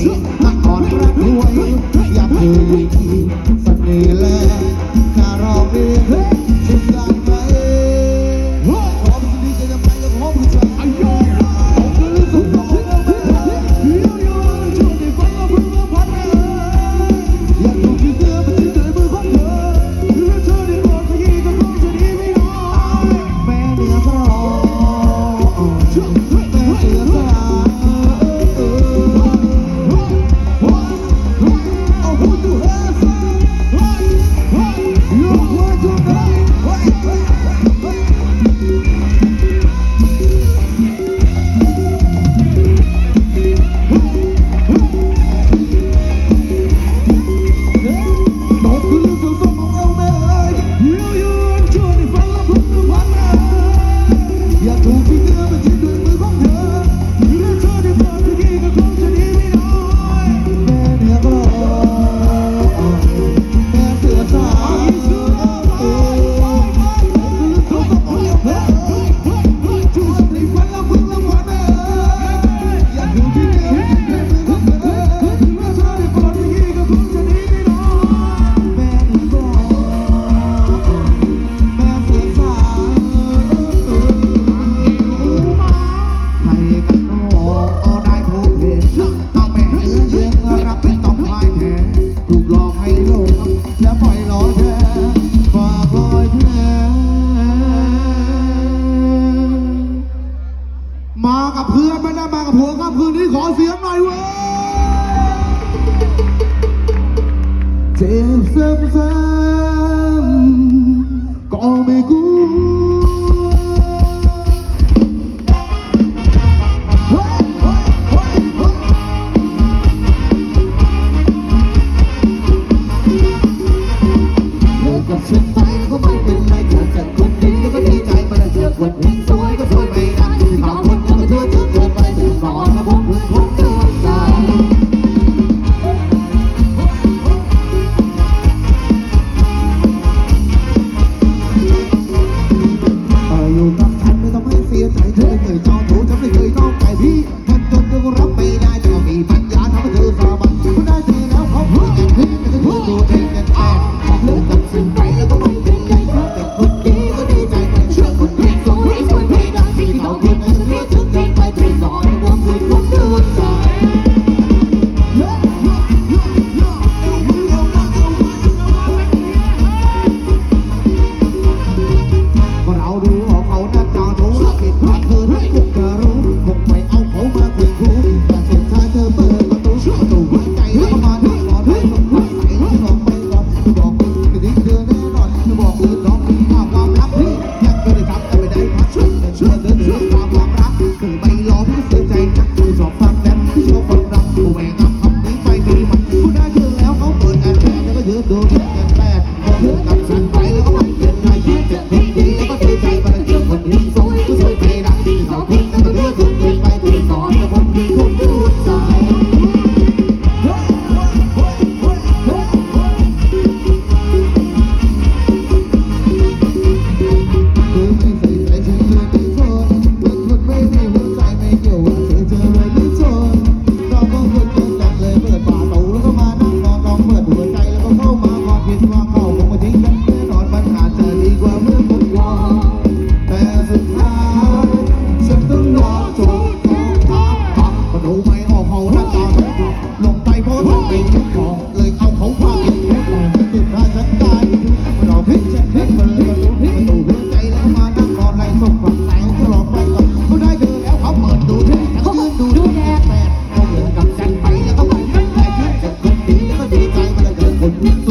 Yeah. กับเพื่อนไม่ได้มากับผัวครับคืนนี้ขอเสียงหน่อยเว้ยเจ็บเจ็บ เธอใจทักมือสองฟัง คิดว่าเขาคงมาทิ้งกันแน่นอนมันอาจะดีกว่าเมื่อผมวางแต่สุดท้ายฉันต้องรอจบของปักประตูไม่ออกเขาหน้าต่าลงไปเพราะมันเองเลยเอาเขพาไเจ้าองติดท้าฉันตายมันออพิษฉันพิษมันเยประตูพิษประตูหัวใจแล้มานั่งอในสมบัติแต่งตลอดไปก่ได้เจอแล้วเขาเปิดดูเท่เขายืนดูดูดดแปดเขาเหมือนกับฉันไปแล้วเขาเหแต่ฉันจะคนดีแล้วก็ดีใจมันเลยเกิดผล